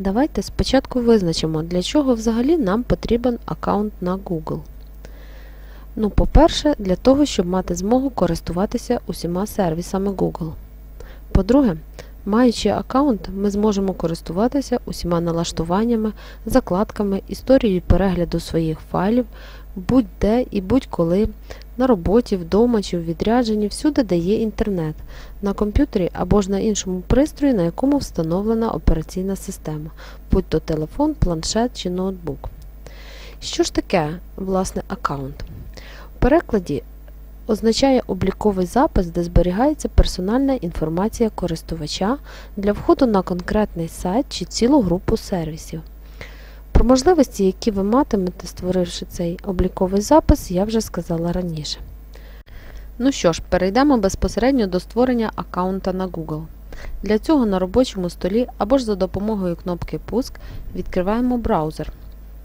Давайте спочатку визначимо, для чого взагалі нам потрібен аккаунт на Google. Ну, по-перше, для того, щоб мати змогу користуватися усіма сервісами Google. По-друге, маючи аккаунт, ми зможемо користуватися усіма налаштуваннями, закладками, історією перегляду своїх файлів будь-де і будь-коли, на роботі, вдома чи в відрядженні, всюди де є інтернет, на комп'ютері або ж на іншому пристрої, на якому встановлена операційна система, будь то телефон, планшет чи ноутбук. Що ж таке, власне, аккаунт? В перекладі означає обліковий запис, де зберігається персональна інформація користувача для входу на конкретний сайт чи цілу групу сервісів. Про можливості, які ви матимете, створивши цей обліковий запис, я вже сказала раніше. Ну що ж, перейдемо безпосередньо до створення аккаунта на Google. Для цього на робочому столі або ж за допомогою кнопки Пуск відкриваємо браузер.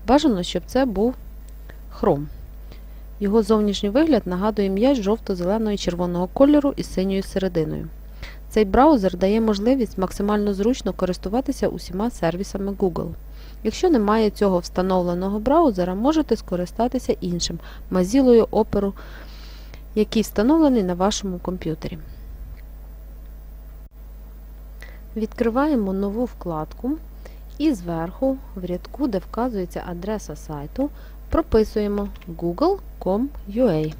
Бажано, щоб це був Chrome. Його зовнішній вигляд нагадує м'яч жовто-зеленого і червоного кольору із синьою серединою. Цей браузер дає можливість максимально зручно користуватися усіма сервісами Google. Якщо немає цього встановленого браузера, можете скористатися іншим Mozilla Opera, який встановлений на вашому комп'ютері. Відкриваємо нову вкладку і зверху, в рядку, де вказується адреса сайту, прописуємо google.com.ua.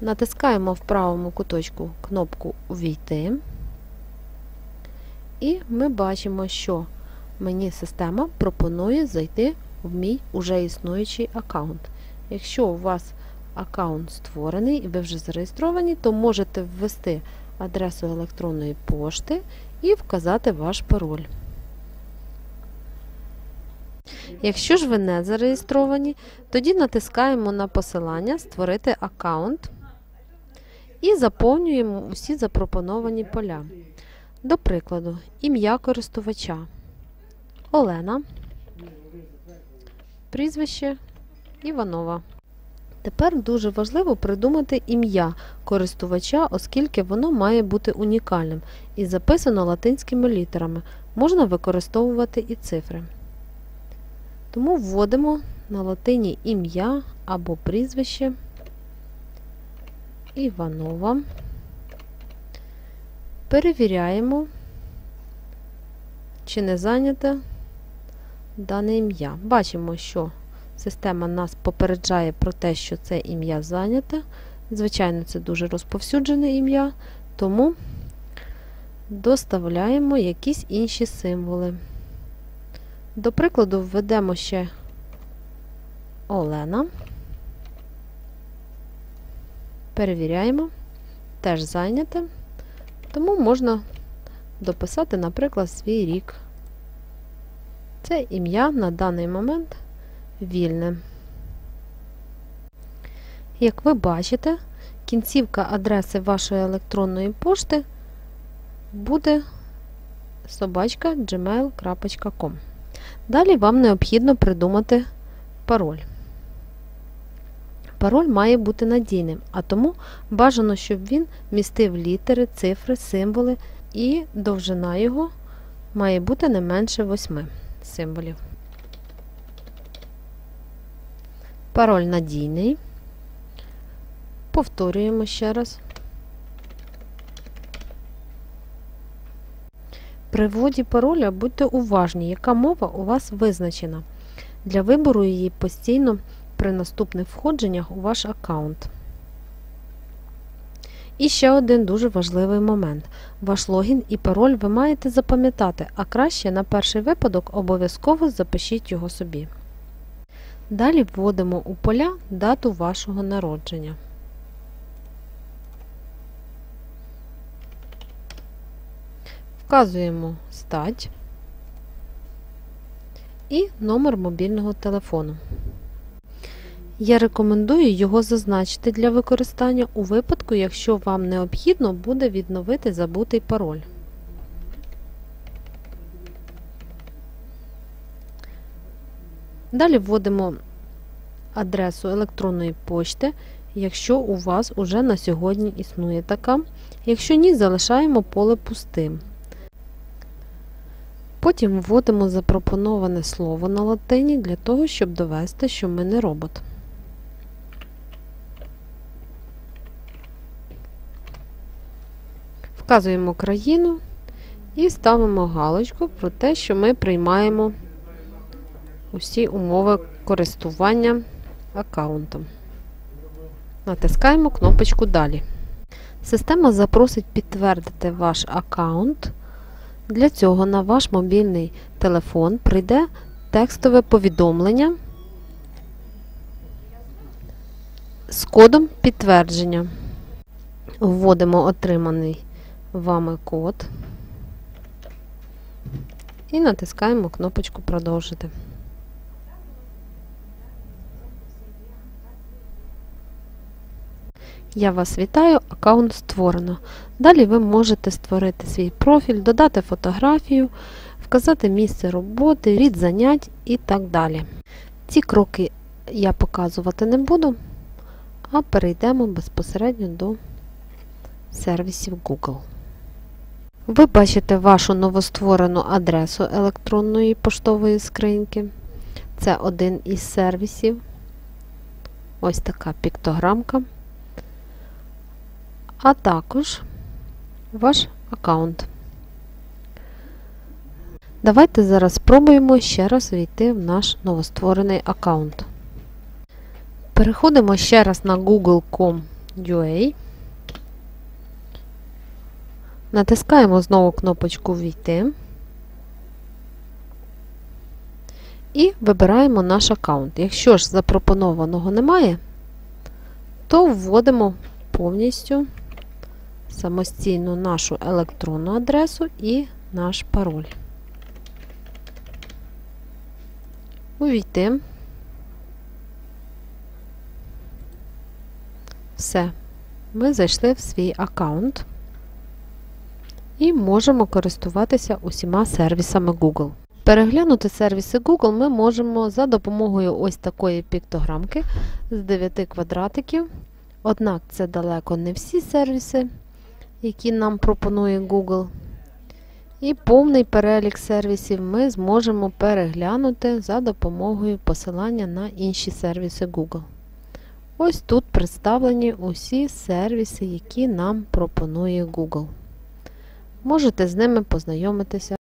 Натискаємо в правому куточку кнопку Увійти, і ми бачимо, що мені система пропонує зайти в мій уже існуючий аккаунт. Якщо у вас аккаунт створений і ви вже зареєстровані, то можете ввести адресу електронної пошти і вказати ваш пароль. Якщо ж ви не зареєстровані, тоді натискаємо на посилання Створити аккаунт і заповнюємо усі запропоновані поля. До прикладу, ім'я користувача Олена, прізвище Іванова. Тепер дуже важливо придумати ім'я користувача, оскільки воно має бути унікальним і записано латинськими літерами. Можна використовувати і цифри. Тому вводимо на латині ім'я або прізвище Іванова. Перевіряємо, чи не зайняте дане ім'я. Бачимо, що система нас попереджає про те, що це ім'я зайняте. Звичайно, це дуже розповсюджене ім'я, тому доставляємо якісь інші символи. До прикладу, введемо ще Олена. Перевіряємо, теж зайняте, тому можна дописати, наприклад, свій рік. Це ім'я на даний момент вільне. Як ви бачите, кінцівка адреси вашої електронної пошти буде собачка gmail.com. Далі вам необхідно придумати пароль. Пароль має бути надійним, а тому бажано, щоб він містив літери, цифри, символи і довжина його має бути не менше 8 символів. Пароль надійний. Повторюємо ще раз. При вводі пароля будьте уважні, яка мова у вас визначена. Для вибору її постійно при наступних входженнях у ваш аккаунт. І ще один дуже важливий момент. Ваш логін і пароль ви маєте запам'ятати, а краще на перший випадок обов'язково запишіть його собі. Далі вводимо у поля дату вашого народження. Вказуємо стать і номер мобільного телефону. Я рекомендую його зазначити для використання у випадку, якщо вам необхідно буде відновити забутий пароль. Далі вводимо адресу електронної пошти, якщо у вас уже на сьогодні існує така. Якщо ні, залишаємо поле пустим. Потім вводимо запропоноване слово на латині для того, щоб довести, що ми не робот. Вказуємо країну і ставимо галочку про те, що ми приймаємо усі умови користування аккаунтом. Натискаємо кнопочку Далі. Система запросить підтвердити ваш аккаунт. Для цього на ваш мобільний телефон прийде текстове повідомлення з кодом підтвердження. Вводимо отриманий вами код і натискаємо кнопочку Продовжити. Я вас вітаю, аккаунт створено. Далі ви можете створити свій профіль, додати фотографію, вказати місце роботи, рід занять і так далі. Ці кроки я показувати не буду, а перейдемо безпосередньо до сервісів Google. Ви бачите вашу новостворену адресу електронної поштової скриньки. Це один із сервісів. Ось така піктограмка а також ваш аккаунт. Давайте зараз спробуємо ще раз війти в наш новостворений аккаунт. Переходимо ще раз на google.com.ua. Натискаємо знову кнопочку Війти і вибираємо наш аккаунт. Якщо ж запропонованого немає, то вводимо повністю самостійно нашу електронну адресу і наш пароль. Увійти. Все. Ми зайшли в свій аккаунт і можемо користуватися усіма сервісами Google. Переглянути сервіси Google ми можемо за допомогою ось такої піктограмки з 9 квадратиків. Однак це далеко не всі сервіси які нам пропонує Google. І повний перелік сервісів ми зможемо переглянути за допомогою посилання на інші сервіси Google. Ось тут представлені усі сервіси, які нам пропонує Google. Можете з ними познайомитися.